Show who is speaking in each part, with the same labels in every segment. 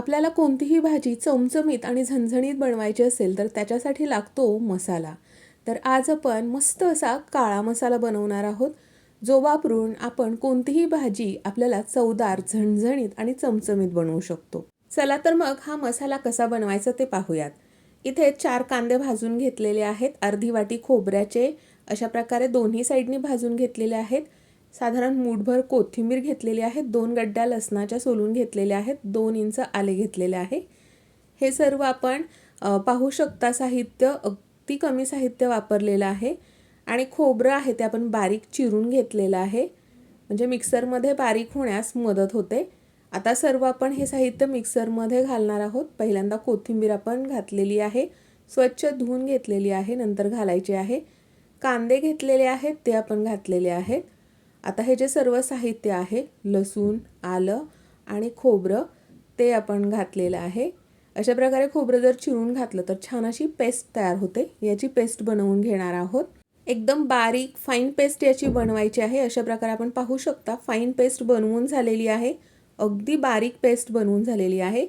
Speaker 1: आपल्याला कोणतीही भाजी चमचमीत आणि झणझणीत बनवायची असेल तर त्याच्यासाठी लागतो मसाला. तर आज आपण मस्त असा काळा मसाला बनवणार आहोत जो वापरून आपण कोणतीही भाजी आपल्याला चवदार झणझणीत आणि चमचमीत बनवू शकतो. चला तर मग हा मसाला कसा बनवायचा ते पाहूयात. इथे चार कांदे भाजून घेतलेले आहेत अर्धी वाटी खोबऱ्याचे अशा प्रकारे दोन्ही साईडनी भाजून घेतलेले आहेत. साधारण मूठभर कोथिंबीर घेतलेली आहे दोन गड्ड्या लसणाच्या सोलून घेतलेल्या आहेत दोन इंच आले घेतलेले आहे. हे सर्व आपण पाहू शकता साहित्य अगदी कमी साहित्य वापरलेलं आहे आणि खोबरं आहे ते आपण बारीक चिरून घेतलेलं आहे. म्हणजे मिक्सरमध्ये बारीक होण्यास मदत होते. आता सर्व आपण हे साहित्य मिक्सरमध्ये घालणार आहोत. पहिल्यांदा कोथिंबीर आपण घातलेली आहे स्वच्छ धुवून घेतलेली आहे नंतर घालायची आहे. कांदे घेतलेले आहेत ते आपण घातलेले आहेत. आता हे जे सर्व साहित्य आहे लसूण आलं आणि खोबरं ते आपण घातलेलं आहे. अशा प्रकारे खोबरं जर चिरून घातलं तर छान अशी पेस्ट तयार होते. याची पेस्ट बनवून घेणार आहोत. एकदम बारीक फाईन पेस्ट याची बनवायची आहे. अशा प्रकारे आपण पाहू शकता फाईन पेस्ट बनवून झालेली आहे. अगदी बारीक पेस्ट बनवून झालेली आहे.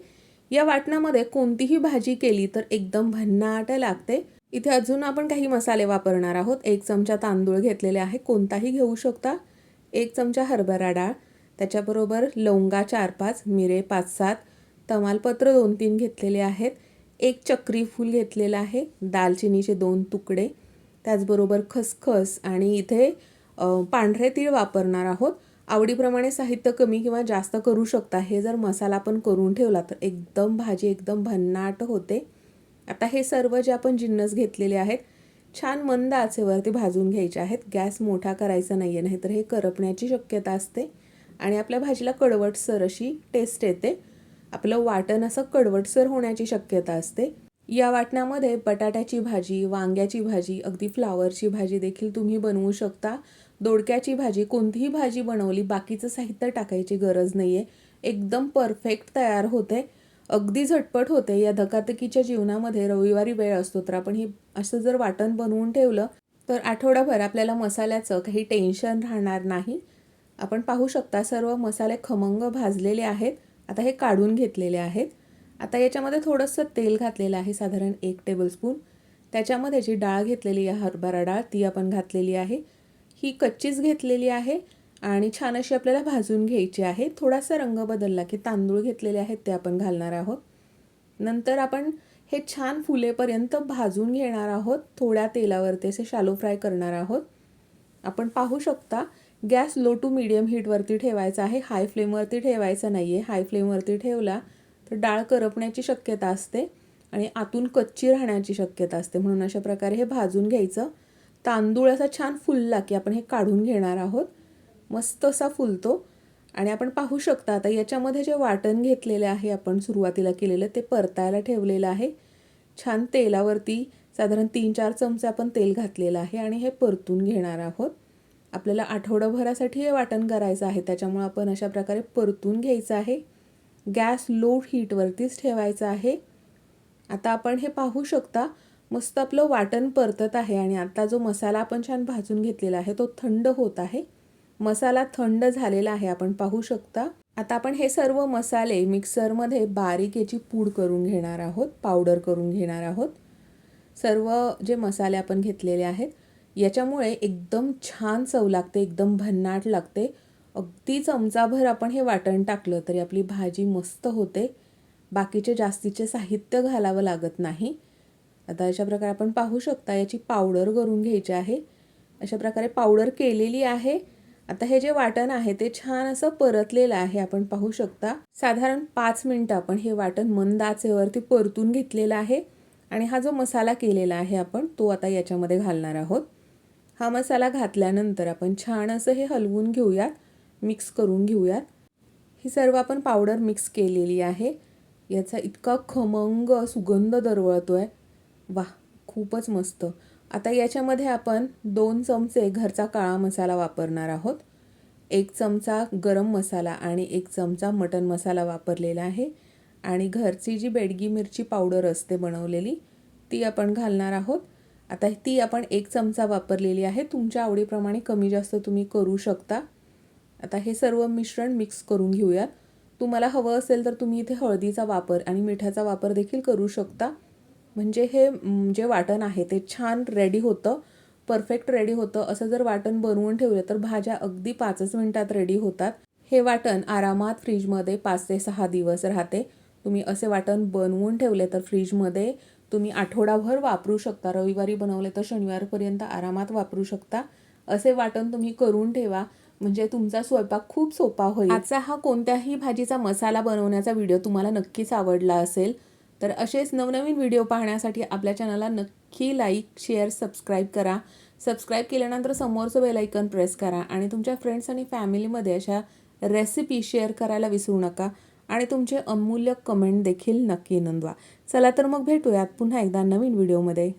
Speaker 1: या वाटणामध्ये कोणतीही भाजी केली तर एकदम भन्नाट लागते. इथे अजून आपण काही मसाले वापरणार आहोत. एक चमचा तांदूळ घेतलेले आहे. कोणताही घेऊ शकता. एक चमचा हरभरा डाळ त्याच्याबरोबर लवंगा चार पाच मिरे पाच सात तमालपत्र दोन तीन घेतलेले आहेत. एक चक्री फूल घेतलेलं आहे दालचिनीचे दोन तुकडे त्याचबरोबर खसखस आणि इथे पांढरे तीळ वापरणार आहोत. आवडीप्रमाणे साहित्य कमी किंवा जास्त करू शकता. हे जर मसाला आपण करून ठेवला तर एकदम भाजी एकदम भन्नाट होते. आता हे सर्व जे आपण जिन्नस घेतलेले आहेत छान मंद आचेवरती भाजून घ्यायचे आहेत. गॅस मोठा करायचा नाही आहे नाहीतर हे करपण्याची शक्यता असते. आणि आपल्या भाजीला कडवटसर अशी टेस्ट येते. आपलं वाटण असं कडवटसर होण्याची शक्यता असते. या वाटणामध्ये बटाट्याची भाजी वांग्याची भाजी अगदी फ्लावरची भाजी देखील तुम्ही बनवू शकता. दोडक्याची भाजी कोणतीही भाजी बनवली बाकीचं साहित्य टाकायची गरज नाही आहे एकदम परफेक्ट तयार होते. अगदी झटपट होते. या धकाधकीच्या जीवनामध्ये रविवारी वेळ असतो. तर आपण हे असं जर वाटण बनवून ठेवलं तर आठवडाभर आपल्याला मसाल्याचं काही टेन्शन राहणार नाही. आपण पाहू शकता सर्व मसाले खमंग भाजलेले आहेत. आता हे काढून घेतलेले आहेत. आता याच्यामध्ये थोडंसं तेल घातलेलं आहे साधारण एक टेबलस्पून त्याच्यामध्ये जी डाळ घेतलेली आहे हरभरा डाळ ती आपण घातलेली आहे. ही कच्चीच घेतलेली आहे. आणि छान अशी आपल्याला भाजून घ्यायची आहे. थोडासा रंग बदलला की तांदूळ घेतलेले आहेत ते आपण घालणार आहोत. नंतर आपण हे छान फुलेपर्यंत भाजून घेणार आहोत. थोड्या तेलावरती असे शालो फ्राय करणार आहोत. आपण पाहू शकता गॅस लो टू मिडियम हीटवरती ठेवायचा आहे. हाय फ्लेमवरती ठेवायचा नाही आहे हाय फ्लेमवरती ठेवला तर डाळ करपण्याची शक्यता असते आणि आतून कच्ची राहण्याची शक्यता असते. म्हणून अशा प्रकारे हे भाजून घ्यायचं. तांदूळ असा छान फुलला की आपण हे काढून घेणार आहोत. मस्त असा फुलतो. आणि आपण पाहू शकता आता याच्यामध्ये जे वाटण घेतलेले आहे आपण सुरुवातीला केलेलं ते परतायला ठेवलेलं आहे. छान तेलावरती साधारण तीन चार चमचे आपण तेल घातलेलं आहे आणि हे परतून घेणार आहोत. आपल्याला आठवडाभरासाठी हे वाटण करायचं आहे त्याच्यामुळे आपण अशा प्रकारे परतून घ्यायचं आहे. गॅस लो हीटवरतीच ठेवायचा आहे. आता आपण हे पाहू शकता मस्त आपलं वाटण परतत आहे आणि आता जो मसाला आपण छान भाजून घेतलेला आहे तो थंड होत आहे. मसाला थंड झालेला आहे आपण पाहू शकता. आता आपण हे सर्व मसाले मिक्सरमध्ये बारीक याची पूड करून घेणार आहोत पावडर करून घेणार आहोत. सर्व जे मसाले आपण घेतलेले आहेत याच्यामुळे एकदम छान चव लागते एकदम भन्नाट लागते. अगदी चमचाभर आपण हे वाटण टाकलं तरी आपली भाजी मस्त होते. बाकीचे जास्तीचे साहित्य घालावं लागत नाही. आता अशा प्रकारे आपण पाहू शकता याची पावडर करून घ्यायची आहे. अशा प्रकारे पावडर केलेली आहे. आता हे जे वाटण आहे ते छान असं परतलेलं आहे. आपण पाहू शकता साधारण पाच मिनटं आपण हे वाटण मंद आचेवरती परतून घेतलेलं आहे आणि हा जो मसाला केलेला आहे आपण तो आता याच्यामध्ये घालणार आहोत. हा मसाला घातल्यानंतर आपण छान असं हे हलवून घेऊयात मिक्स करून घेऊयात. ही सर्व आपण पावडर मिक्स केलेली आहे. याचा इतका खमंग सुगंध दरवळतो आहे वा खूपच मस्त. आता याच्यामध्ये आपण दोन चमचे घरचा काळा मसाला वापरणार आहोत. एक चमचा गरम मसाला आणि एक चमचा मटन मसाला वापरलेला आहे. आणि घरची जी बेडगी मिरची पावडर असते बनवलेली ती आपण घालणार आहोत. आता ती आपण एक चमचा वापरलेली आहे. तुमच्या आवडीप्रमाणे कमी जास्त तुम्ही करू शकता. आता हे सर्व मिश्रण मिक्स करून घेऊयात. तुम्हाला हवं असेल तर तुम्ही इथे हळदीचा वापर आणि मिठाचा वापर देखील करू शकता. म्हणजे हे जे वाटण आहे ते छान रेडी होतं परफेक्ट रेडी होतं. असं जर वाटण बनवून ठेवलं तर भाज्या अगदी पाचच मिनिटात रेडी होतात. हे वाटण आरामात फ्रीजमध्ये पाच ते सहा दिवस राहते. तुम्ही असे वाटण बनवून ठेवले तर फ्रीजमध्ये तुम्ही आठवडाभर वापरू शकता. रविवारी बनवले तर शनिवारपर्यंत आरामात वापरू शकता. असे वाटण तुम्ही करून ठेवा. म्हणजे तुमचा स्वयंपाक खूप सोपा होईल. आजचा हा कोणत्याही भाजीचा मसाला बनवण्याचा व्हिडिओ तुम्हाला नक्कीच आवडला असेल. तर असेच नवनवीन व्हिडिओ पाहण्यासाठी आपल्या चॅनलला नक्की लाईक शेअर सबस्क्राईब करा. सबस्क्राईब केल्यानंतर समोरचं बेलायकन प्रेस करा आणि तुमच्या फ्रेंड्स आणि फॅमिलीमध्ये अशा रेसिपी शेअर करायला विसरू नका आणि तुमचे अमूल्य कमेंट देखील नक्की नोंदवा. चला तर मग भेटूयात पुन्हा एकदा नवीन व्हिडिओमध्ये